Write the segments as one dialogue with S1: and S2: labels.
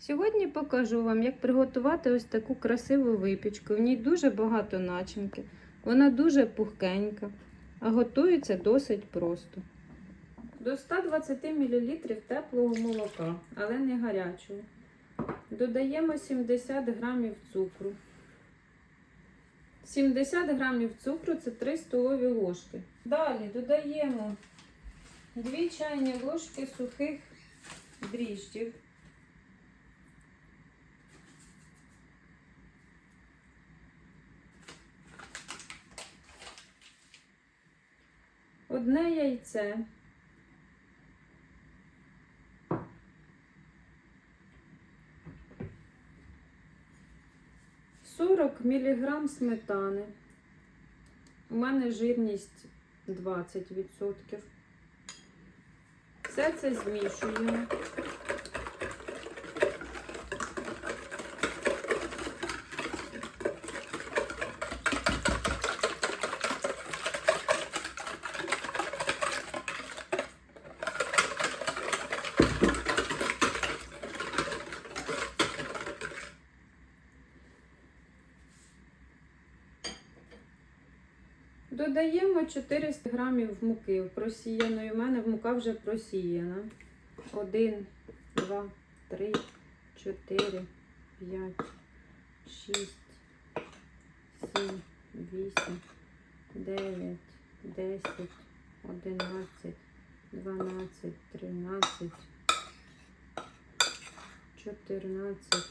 S1: Сьогодні покажу вам, як приготувати ось таку красиву випічку. В ній дуже багато начинки, вона дуже пухкенька, а готується досить просто. До 120 мл теплого молока, але не гарячого. Додаємо 70 г цукру. 70 грамів цукру це 3 столові ложки. Далі додаємо 2 чайні ложки сухих дріжджів. Одне яйце. Сорок міліграм сметани. У мене жирність 20%. Все це змішуємо. Додаємо 400 грамів муки просіяної. У мене мука вже просіяна. 1, 2, 3, 4, 5, 6, 7, 8, 9, 10, 11, 12, 13, 14,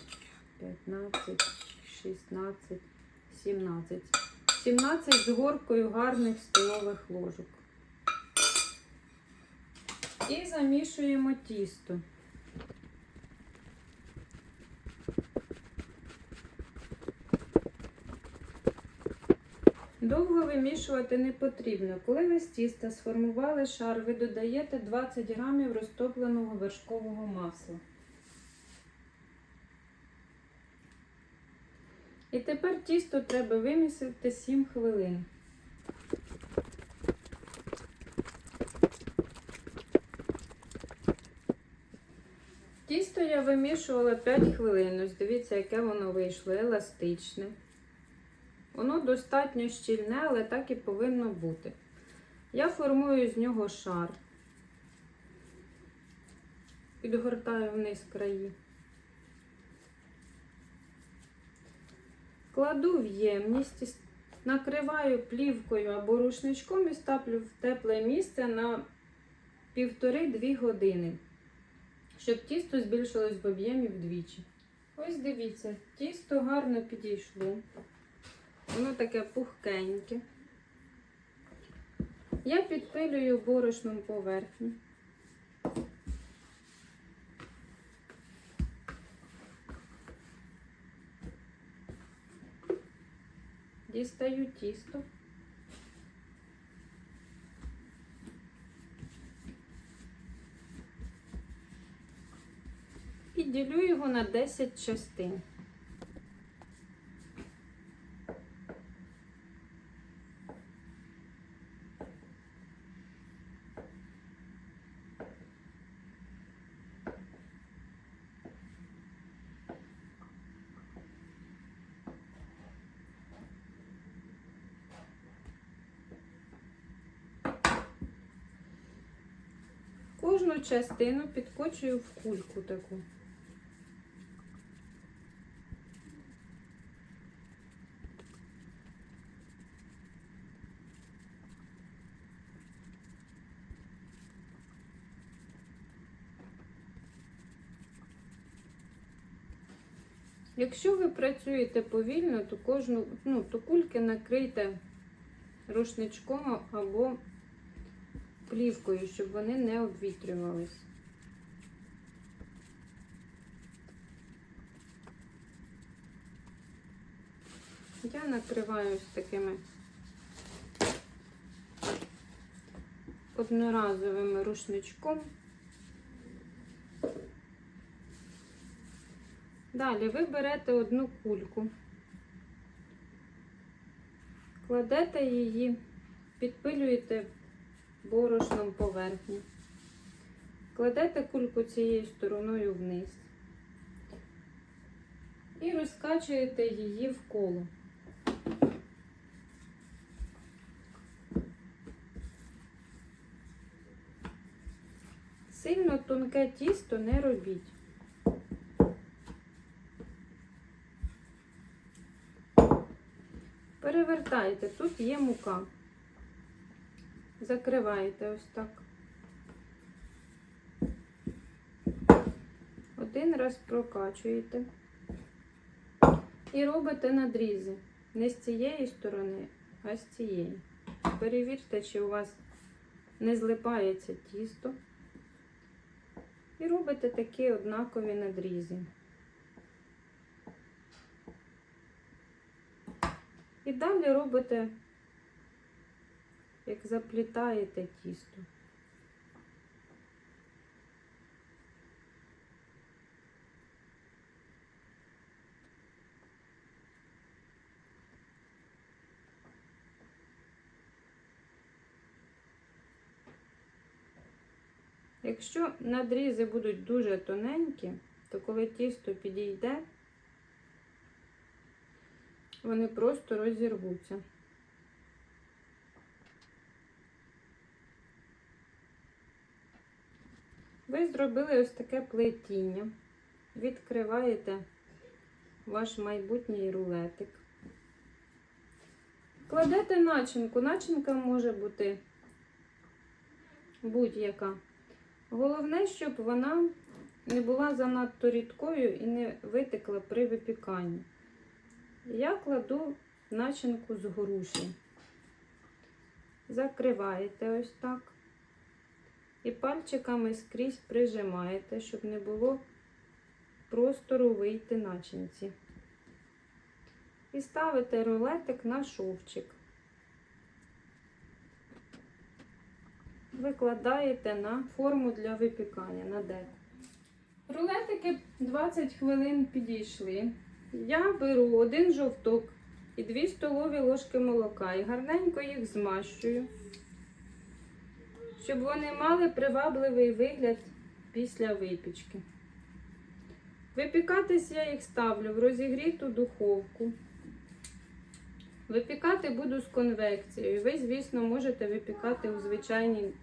S1: 15, 16, 17. 17 з горкою гарних столових ложок. І замішуємо тісто. Довго вимішувати не потрібно. Коли ви з тіста сформували шар, ви додаєте 20 грамів розтопленого вершкового масла. І тепер тісто треба вимісити 7 хвилин. Тісто я вимішувала 5 хвилин. Ось дивіться, яке воно вийшло, еластичне. Воно достатньо щільне, але так і повинно бути. Я формую з нього шар, підгортаю вниз краї. Кладу в ємність, накриваю плівкою або рушничком і ставлю в тепле місце на півтори-дві години, щоб тісто збільшилось в об'ємі вдвічі. Ось дивіться, тісто гарно підійшло. Воно таке пухкеньке. Я підпилюю борошном поверхню. Дістаю тісто. І ділю його на 10 частин. Кожну частину підкочую в кульку таку. Якщо ви працюєте повільно, то кожну, ну, то кульки накрийте рушничком або плівкою, щоб вони не обвітрювались. Я накриваю ось такими одноразовим рушничком. Далі ви берете одну кульку, кладете її, підпилюєте борошном поверхню. Кладете кульку цією стороною вниз. і розкачуєте її в коло. Сильно тонке тісто не робіть. Перевертайте, тут є мука. Закриваєте ось так. Один раз прокачуєте і робите надрізи. Не з цієї сторони, а з цієї. Перевірте, чи у вас не злипається тісто. І робите такі однакові надрізи. І далі робите, як заплітаєте тісто. Якщо надрізи будуть дуже тоненькі, то коли тісто підійде, вони просто розірвуться. Ви зробили ось таке плетіння. Відкриваєте ваш майбутній рулетик. Кладете начинку. Начинка може бути будь-яка. Головне, щоб вона не була занадто рідкою і не витекла при випіканні. Я кладу начинку з груші. Закриваєте ось так. І пальчиками скрізь прижимаєте, щоб не було простору вийти начинці. І ставите рулетик на шовчик. Викладаєте на форму для випікання на деко. Рулетики 20 хвилин підійшли. Я беру один жовток і 2 столові ложки молока і гарненько їх змащую, щоб вони мали привабливий вигляд після випічки. Випікатись я їх ставлю в розігріту духовку. Випікати буду з конвекцією. Ви, звісно, можете випікати у звичайній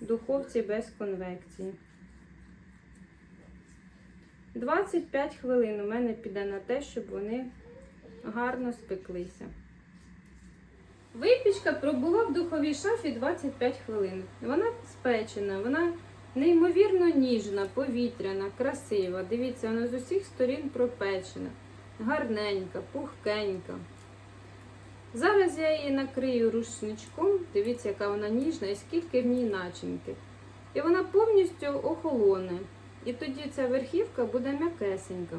S1: духовці без конвекції. 25 хвилин у мене піде на те, щоб вони гарно спеклися. Випічка пробула в духовій шафі 25 хвилин. Вона спечена, вона неймовірно ніжна, повітряна, красива. Дивіться, вона з усіх сторін пропечена, гарненька, пухкенька. Зараз я її накрию рушничком. Дивіться, яка вона ніжна і скільки в ній начинки. І вона повністю охолоне. І тоді ця верхівка буде м'якесенька.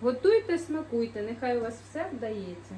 S1: Готуйте, смакуйте, нехай у вас все вдається.